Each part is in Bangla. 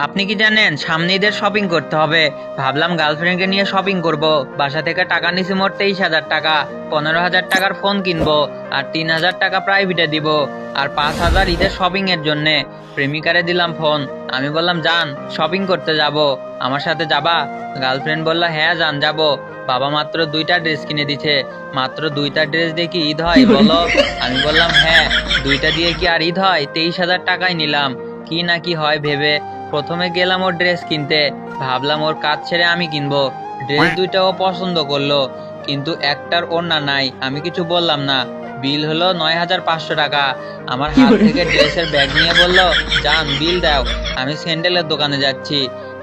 আপনি কি জানেন সামনে ঈদের শপিং করতে হবে। ভাবলাম গার্লফ্রেন্ডকে নিয়ে শপিং করব। বাসা থেকে টাকা নিছি মোট তেইশ হাজার টাকা। পনেরো হাজার টাকার ফোন কিনবো আর তিন হাজার টাকা প্রাইভেটে দিব। আর পাঁচ হাজার ঈদের শপিং এর জন্য। প্রেমিকারে দিলাম ফোন আমি বললাম যান শপিং করতে যাব। আমার সাথে যাবা? গার্লফ্রেন্ড বলল হ্যাঁ যান যাব। বাবা মাত্র দুইটা ড্রেস কিনে দিছে। মাত্র দুইটা ড্রেস দিয়ে কি ঈদ হয়, বলো? আমি বললাম হ্যাঁ দুইটা দিয়ে কি আর ঈদ হয়? তেইশ হাজার টাকাই নিলাম। কি না কি হয় ভেবে প্রথমে গেলাম ওর ড্রেস কিনতে। ভাবলাম ওর কাজ ছেড়ে আমি কিনবো। ড্রেস দুইটা ও পছন্দ করল কিন্তু একটার ওড়না নাই আমি কিছু বললাম না। বিল হলো নয় হাজার পাঁচশো টাকা। আমার হাত থেকে ড্রেসের ব্যাগ নিয়ে বলল যান বিল দাও আমি স্যান্ডেলের দোকানে যাচ্ছি।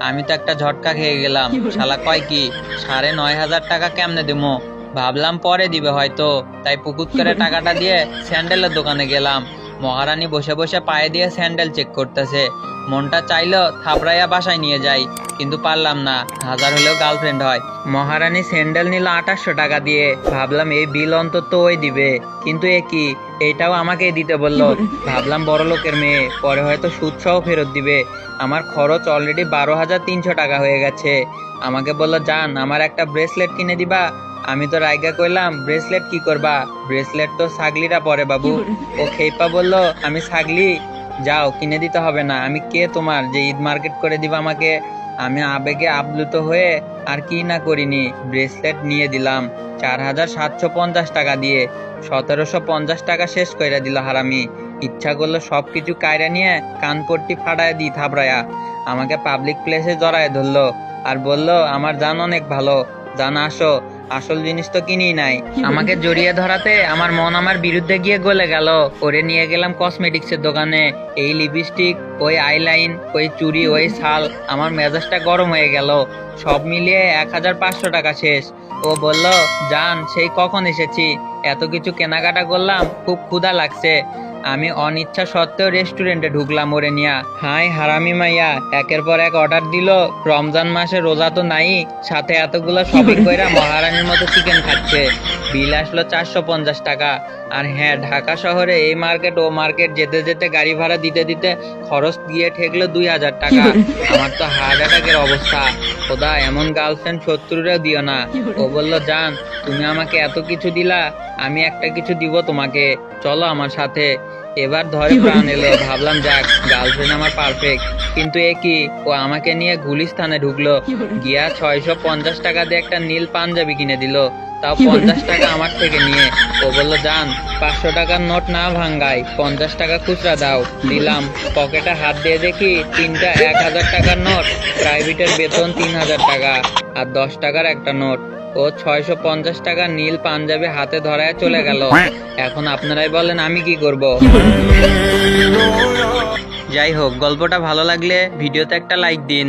আমি তো একটা ঝটকা খেয়ে গেলাম। শালা কয় কি সাড়ে নয় হাজার টাকা কেমনে দেবো? ভাবলাম পরে দিবে হয়তো। তাই পুকুর করে টাকাটা দিয়ে স্যান্ডেলের দোকানে গেলাম। মহারানী বসে বসে পায়ে দিয়ে স্যান্ডেল চেক করতেছে। মনটা চাইলো থাপড়াইয়া বাসায় নিয়ে যাই কিন্তু পারলাম না। হাজার হলেও গার্লফ্রেন্ড হয়। মহারানী স্যান্ডেল নিল আঠাশশো টাকা দিয়ে। ভাবলাম এই বিল অন্তত ওই দিবে। কিন্তু এ কি? এইটাও আমাকে দিতে বলল। ভাবলাম বড় লোকের মেয়ে। পরে হয়তো সুদ সহ ফেরত দিবে। আমার খরচ অলরেডি বারো হাজার তিনশো টাকা হয়ে গেছে। আমাকে বলল যান আমার একটা ব্রেসলেট কিনে দিবা। আমি তো রায়গা কইলাম ব্রেসলেট কি করবা? ব্রেসলেট তো ছাগলিরা পরে বাবু। ও খেপা বলল আমি ছাগলি যাও কিনে দিতে হবে না। আমি কে তোমার? যে ঈদ মার্কেট করে দিবা আমাকে আমি আবেগে আপ্লুত হয়ে আর কি না করিনি। ব্রেসলেট নিয়ে দিলাম চার হাজার সাতশো পঞ্চাশ টাকা দিয়ে। সতেরোশো পঞ্চাশ টাকা শেষ কইরা দিল হারামি। ইচ্ছা করল সব কিছু কায়রা নিয়ে কানপট্টি ফাটায় দি থাবড়ায়া। আমাকে পাবলিক প্লেসে জড়ায় ধরলো। আর বলল আমার জান অনেক ভালো। জান আসো। আসল জিনিস তো কিনি নাই। আমাকে জড়িয়ে ধরাতে আমার মন আমার বিরুদ্ধে গিয়ে গলে গেল। ওরে নিয়ে গেলাম কসমেটিক্স এর দোকানে। এই লিপস্টিক ওই আইলাইন ওই চুড়ি, ওই শাল, আমার মেজাজটা গরম হয়ে গেল। সব মিলিয়ে এক হাজার পাঁচশো টাকা শেষ। ও বলল, জান, সেই কখন এসেছি? এত কিছু কেনাকাটা করলাম, খুব ক্ষুধা লাগছে। আমি অনিচ্ছা সত্ত্বেও রেস্টুরেন্টে ঢুকলাম ওরে নিয়া। হাই হারামি মাইয়া একের পর এক অর্ডার দিল। রমজান মাসে রোজা তো নাই সাথে এতগুলো শপিং কইরা মহারানীর মতো চিকেন খাচ্ছে। বিল আসলো চারশো পঞ্চাশ টাকা। আর হ্যাঁ ঢাকা শহরে এই মার্কেট ও মার্কেট যেতে যেতে গাড়ি ভাড়া দিতে দিতে খরচ দিয়ে ঠেকলো দুই হাজার টাকা। আমার তো হার্ট অ্যাটাকের অবস্থা। খোদা এমন গার্লফ্রেন্ড শত্রুরেও দিও না। ও বলল জান তুমি আমাকে এত কিছু দিলা আমি একটা কিছু দিব তোমাকে। চলো আমার সাথে। এবার ধরে প্রাণ এলো। ভাবলাম যাক গার্লফ্রেন্ড আমার পারফেক্ট কিন্তু এ কি? ও আমাকে নিয়ে গুলিস্তানে ঢুকলো। গিয়া ছয়শো পঞ্চাশ টাকা দিয়ে একটা নীল পাঞ্জাবি কিনে দিল। তাও পঞ্চাশ টাকা আমার থেকে নিয়ে। ও বলল যান পাঁচশো টাকার নোট না ভাঙ্গাই। পঞ্চাশ টাকা খুচরা দাও। দিলাম। পকেটে হাত দিয়ে দেখি তিনটা এক হাজার টাকার নোট প্রাইভেটের বেতন তিন হাজার টাকা আর দশ টাকার একটা নোট। ও ছয়শো পঞ্চাশ টাকা নীল পাঞ্জাবি হাতে ধরায় চলে গেল। এখন আপনারাই বলেন আমি কি করব। যাই হোক, গল্পটা ভালো লাগলে ভিডিওতে একটা লাইক দিন।